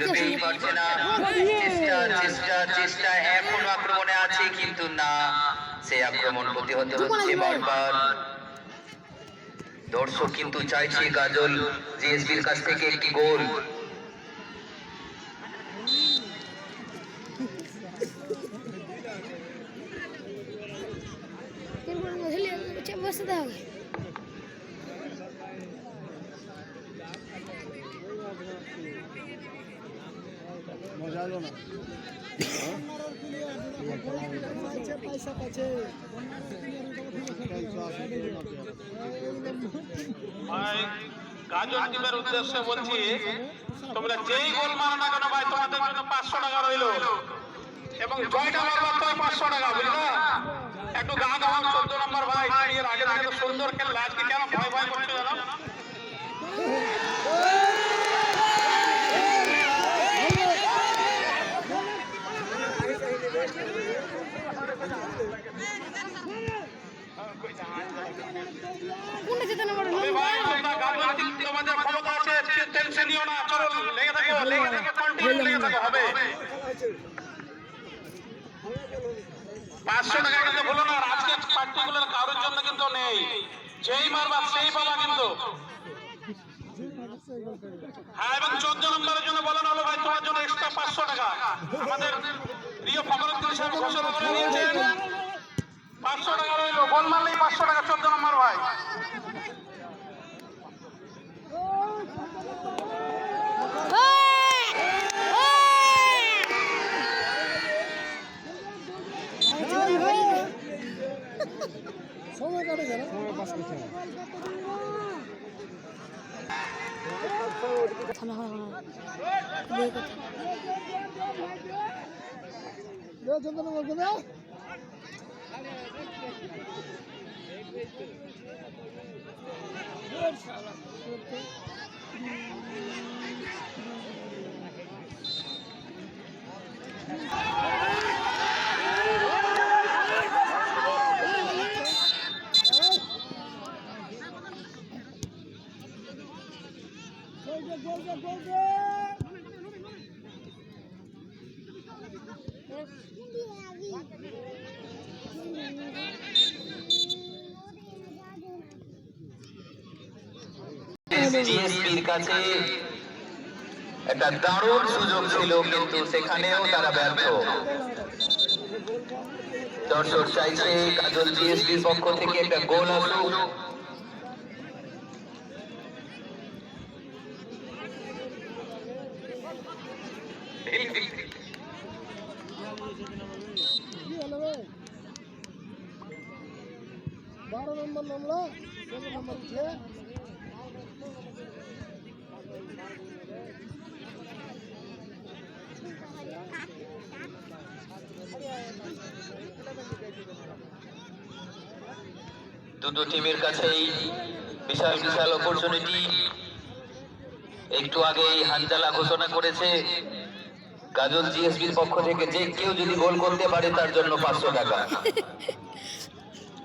বেরোতেই পারছে না। চেষ্টা চেষ্টা চেষ্টা এখনও আক্রমণে আছে কিন্তু না। সে আক্রমণ প্রতিহত হচ্ছে বারবার। দর্শক কিন্তু চাইছে গাজল জিএসবির কাছ থেকে একটি গোল। এরপর মহিলা চাপ বসাতে হবে মজা হলো না পয়সা পাচ্ছে টিমের উদ্দেশ্যে বলছি, তোমরা যেই গোল মারো না ভাই, তোমাদের পাঁচশো টাকা রইল। এবং জয়টা মারবার তো পাঁচশো টাকা, বুঝলা? একটু গা গাওয়ান চোদ্দ নম্বর ভাই, এর আগে তো সুন্দর খেললে, আজকে কেন ভয় ভয় করছ জানো কোনটা যেতে নম্বর তবে ভাই তোমরা গাজল টিম তোমাদের না লেগে থাকো হবে পাঁচশো টাকা কিন্তু পার্টিকুলার কারোর জন্য কিন্তু নেই যেই মারবা সেই পাবা কিন্তু হ্যাঁ এবং চোদ্দ নম্বরের জন্য বলেন হলো ভাই, তোমার জন্য এক্সট্রা পাঁচশো টাকা। আমাদের প্রিয় ফখরুদ্দিন সাহেব ঘোষণা করে দিয়েছেন পাঁচশো টাকা রইল গোল মারলেই পাঁচশো টাকা চোদ্দ নম্বর ভাই সময় কাটে গেল সময় পাস করছে থামা থামা দেখো চন্দ্র বলতে দাও জিএসপির কাছে একটা দারুণ সুযোগ ছিল, কিন্তু সেখানেও তারা ব্যর্থ। দর্শক চাইছে কাজল জিএসপির পক্ষ থেকে একটা গোল আসুক কি হলো রে বারো নম্বর নম্বর দুটো টিমের কাছেই বিশাল বিশাল অপরচুনিটি একটু আগেই হানজালা ঘোষণা করেছে, গাজল জিএসবির পক্ষ থেকে যে কেউ যদি গোল করতে পারে তার জন্য পাঁচশো টাকা।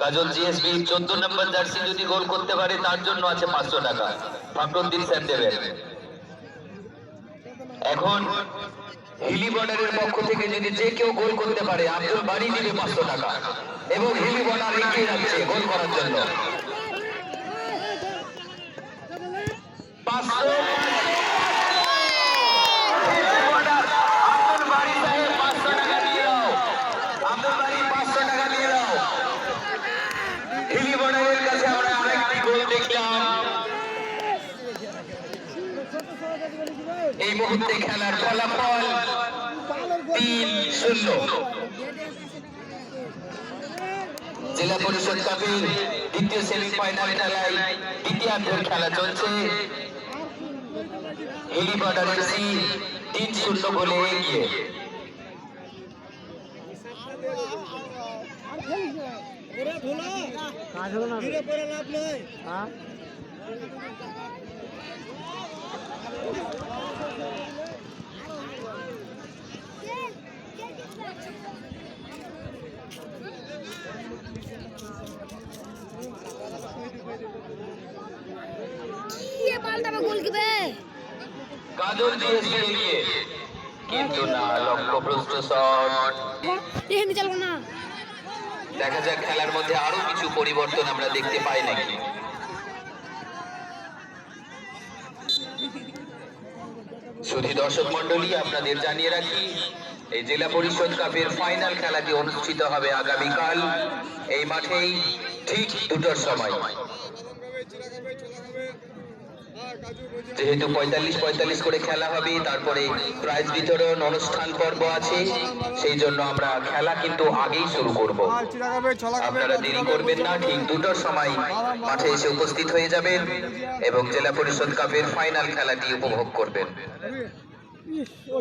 গাজল জিএসবি চোদ্দ নম্বর জার্সি যদি গোল করতে পারে, তার জন্য আছে পাঁচশো টাকা। ফাকরুদ্দিন স্যার দেবেন। এখন হিলি বর্ডারের পক্ষ থেকে যদি যে কেউ গোল করতে পারে, আব্দুল বাড়ি দিবে পাঁচশো টাকা। এবং হিলি বর্ডার এগিয়ে যাচ্ছে গোল করার জন্য। পাঁচশো হিলি বর্ডার, আব্দুল বাড়ি সাহেব পাঁচশো টাকা দিয়ে দাও আব্দুল বাড়ি পাঁচশো টাকা দিয়ে দাও হিলি বর্ডারের কাছে আমরা আরেকটি গোল দেখলাম এই মুহূর্তে খেলার ফলাফল তিন শূন্য। জেলা পরিষদ কাপের দ্বিতীয় সেমিফাইনাল খেলায় দ্বিতীয়ার্ধের খেলা চলছে। হেলিকপ্টার এসি তিন শূন্য বলে এগিয়ে। কাজ হলো না। পরে লাভ নেই। জিএসবি এগিয়ে কিন্তু না লক্ষ্যভ্রষ্ট শট এখানে চালবো না। দেখা যাক খেলার মধ্যে আরও কিছু পরিবর্তন আমরা দেখতে পাই নাকি। শুধু দর্শক মন্ডলী আপনাদের জানিয়ে রাখি, এই জেলা পরিষদ কাপের ফাইনাল খেলাটি অনুষ্ঠিত হবে আগামীকাল। এই মাঠেই ঠিক দুটোর সময়। যেহেতু পঁয়তাল্লিশ পঁয়তাল্লিশ করে খেলা হবে তারপরে প্রাইজ বিতরণ অনুষ্ঠান পর্ব আছে, সেই জন্য আমরা খেলা কিন্তু আগেই শুরু করব। আপনারা দেরি করবেন না, ঠিক দুটোর সময় মাঠে এসে উপস্থিত হয়ে যাবেন এবং জেলা পরিষদ কাপের ফাইনাল খেলাটি উপভোগ করবেন। ইস ও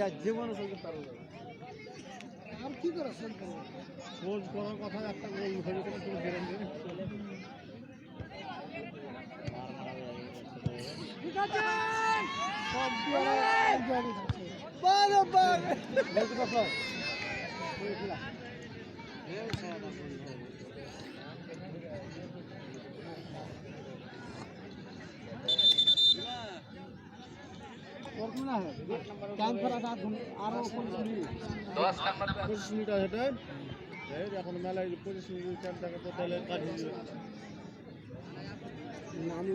খাচ্ছে জীবনে সঙ্গে পারো আর কি করে সেল করব? খোঁজ করার কথা একটা করে ঘড়ি করে পুরো বেরেন ঠিক আছে সব দিয়ে জানি থাকছে বারে বারে বলতে পারছ না হয় টাইম করা আরও দশ নম্বর পঁচিশ মিনিট। আছে এখন মেলায় পঁচিশ মিনিট তো তাহলে হয়ে যাবে। নাম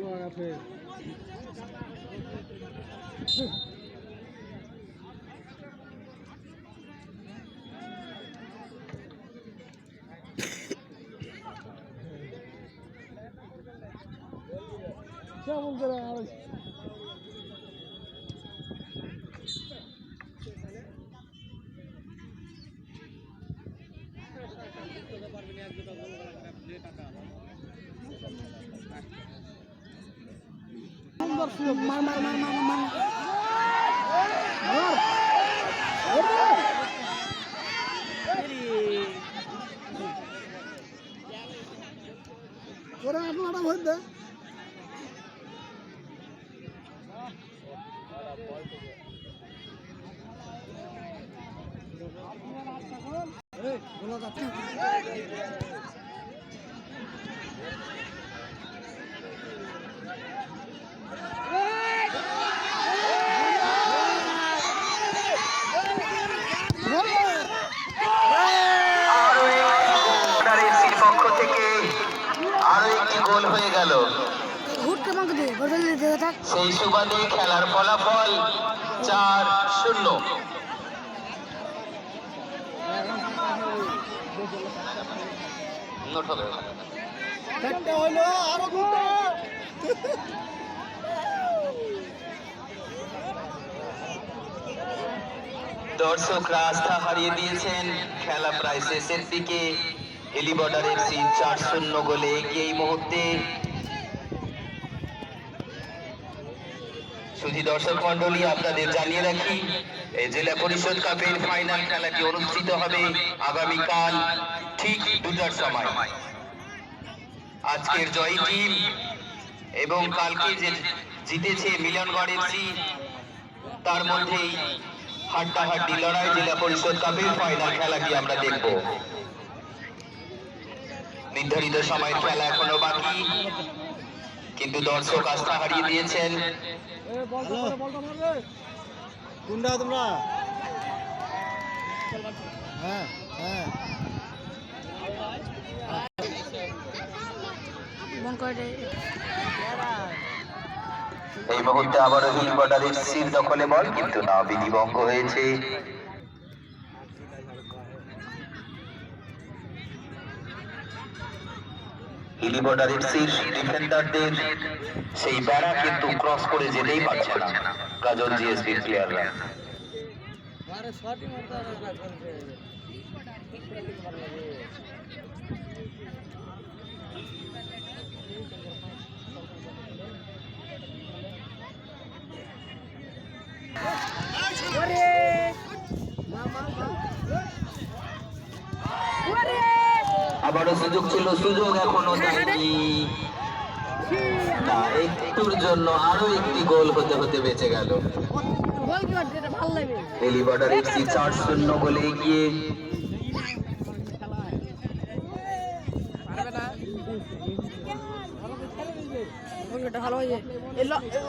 কেমন করে আর সুন্দর সুন্দর মার মার মার মার মার মার ওরে ওরা আপনারা ভোট দেয় আরও একটি পক্ষ থেকে আরও একটি গোল হয়ে গেল। সেই সুবাদে খেলার ফলাফল চার শূন্য। নোট হবে। একটা হইল আরও দুটো। দর্শকরা আস্থা হারিয়ে দিয়েছেন। খেলা প্রায় শেষের দিকে। হেলিবর্ডার এফসি চার শূন্য গোলে এগিয়ে এই মুহূর্তে। শুধু দর্শক মন্ডলী আপনাদের জানিয়ে রাখি জেলা পরিষদ কাপের ফাইনাল খেলাটি অনুষ্ঠিত হবে আগামীকাল ঠিক দুটার সময়। আজকের জয়ী টিম এবং কালকে যে জিতেছে মিলনগড় এফসি, তার মধ্যেই হাড্ডাহাড্ডি লড়াই জেলা পরিষদ কাপের ফাইনাল খেলাটি আমরা দেখব। নির্ধারিত সময়ের খেলা এখনও বাকি, কিন্তু দর্শক আস্থা হারিয়ে দিয়েছেন। তোমরা হ্যাঁ হ্যাঁ। এই মুহূর্তে আবারও হিল বর্ডারের সিল দখলে বল, কিন্তু না বিধিভঙ্গ হয়েছে। হিলি বর্ডারের সির ডিফেন্ডারদের সেই বেড়া কিন্তু ক্রস করে যেতেই পারছে না গাজল জিএসবির প্লেয়াররা আরে শটই মারতে হবে না আবারও সুযোগ ছিল সুযোগ এখনও দেয়নি তা একটুর জন্য আরও একটি গোল হতে হতে বেঁচে গেল গোল কি লাগবে এফসি চার শূন্য গোলে এগিয়ে ভালো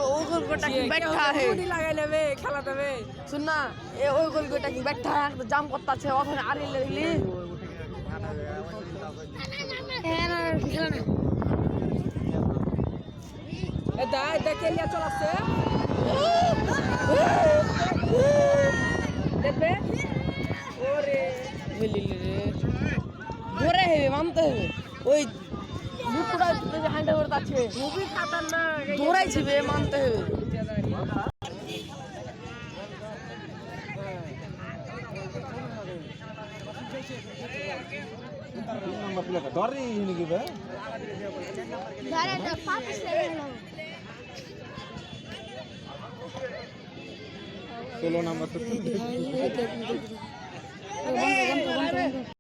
ও গোলটা কি ব্যাঠা হে লাগাই নেবে খেলা দেবে শুন না এ ওই গোলটা কি ব্যাঠা একদম জাম করতেছে ওখানে আর এলে দেখলি হ্যাঁ না খেলা না এ দা দেখে লিয়া চলাচ্ছে। দেখবে ওরে ধরে হেবে মানতে হবে। ওই যে হান্ডা করে আছে খুবই খাতারনাক দৌড়াইছি বে মানতে হবে। ಮಕ್ಕಳ ದೊರ್ರಿ ನಿನಗಿದೆ ষোলো নম্বর